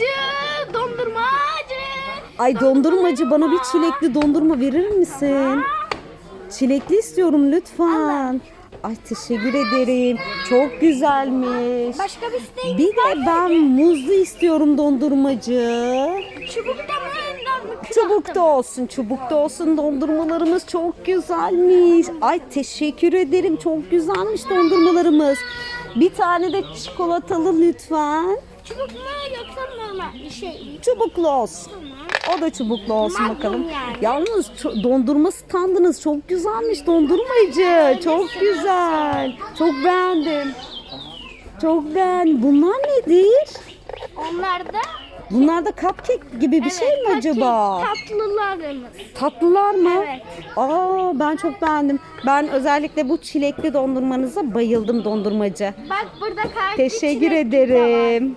Dondurmacı, dondurmacı. Ay dondurmacı bana bir çilekli dondurma verir misin? Çilekli istiyorum lütfen. Ay teşekkür ederim. Çok güzelmiş. Başka bir isteğin Bir de ben muzlu istiyorum dondurmacı. çubukta mı önden mi? Çubukta olsun, çubukta olsun. Dondurmalarımız çok güzelmiş. Ay teşekkür ederim. Çok güzelmiş dondurmalarımız. Bir tane de çikolatalı lütfen. Çubuk mu yoksa normal bir şey? Çubuklu olsun. Tamam. O da çubuklu olsun Magnum bakalım. yani. Yalnız dondurma standınız çok güzelmiş dondurmacı. Çok güzel. Çok beğendim. Çok beğendim. Bunlar nedir? Onlar da Bunlar da cupcake gibi bir şey mi evet, acaba? Tatlılarımız. Tatlılar mı? Evet. Aa ben çok beğendim. Ben özellikle bu çilekli dondurmanıza bayıldım dondurmacı. Bak burada kalpli Teşekkür ederim.